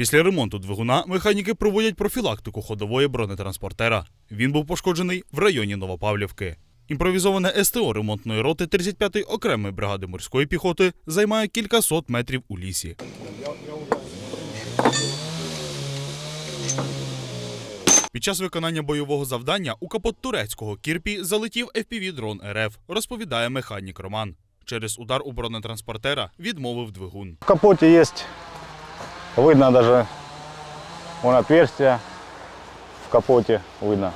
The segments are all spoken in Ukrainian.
Після ремонту двигуна механіки проводять профілактику ходової бронетранспортера. Він був пошкоджений в районі Новопавлівки. Імпровізоване СТО ремонтної роти 35-ї окремої бригади морської піхоти займає кількасот метрів у лісі. Під час виконання бойового завдання у капот турецького кірпі залетів FPV-дрон РФ, розповідає механік Роман. Через удар у бронетранспортера відмовив двигун. В капоте есть, видно даже, вон отверстие в капоте видно.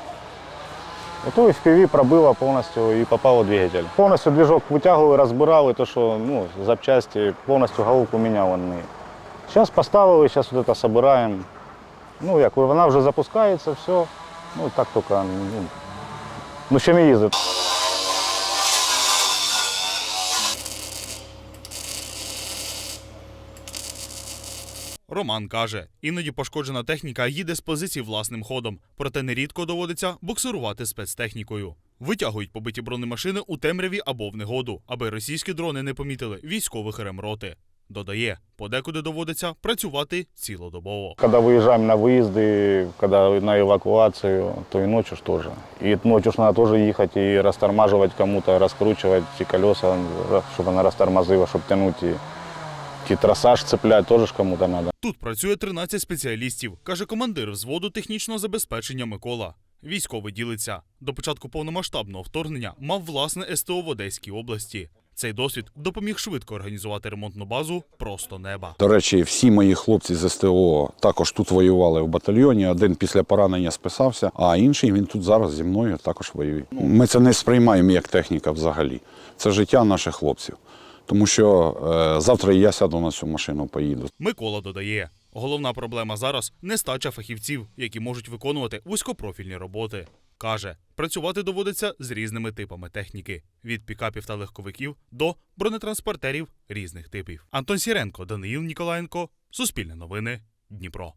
Вот у FPV пробило полностью и попало в двигатель. Полностью движок вытягивал, разбирал, и то, что ну, запчасти, полностью головку он. Сейчас поставили, сейчас вот это собираем. Ну, як, вона вже запускається, все. Ну, так тільки, ну, ну ще не їздить. Роман каже, іноді пошкоджена техніка їде з позиції власним ходом, проте нерідко доводиться буксирувати спецтехнікою. Витягують побиті бронемашини у темряві або в негоду, аби російські дрони не помітили військових ремроти. Додає, подекуди доводиться працювати цілодобово. Когда выезжаем на выезды, когда на эвакуацию, то и ночью ж тоже. И ночью ж надо тоже ехать и растормаживать кому-то, раскручивать эти колеса, чтобы она растормозила, чтобы тянуть и, и трассаж цеплять тоже ж кому-то надо. Тут працює 13 спеціалістів, каже командир взводу технічного забезпечення Микола. Військовий ділиться. До початку повномасштабного вторгнення мав власне СТО в Одеській області. Цей досвід допоміг швидко організувати ремонтну базу просто неба. До речі, всі мої хлопці з СТО також тут воювали в батальйоні. Один після поранення списався, а інший він тут зараз зі мною також воює. Ми це не сприймаємо як техніка взагалі. Це життя наших хлопців. Тому що е, завтра я сяду на цю машину, поїду. Микола додає: головна проблема зараз нестача фахівців, які можуть виконувати вузькопрофільні роботи. Каже, працювати доводиться з різними типами техніки: від пікапів та легковиків до бронетранспортерів різних типів. Антон Сіренко, Даниїл Ніколаєнко, Суспільне новини, Дніпро.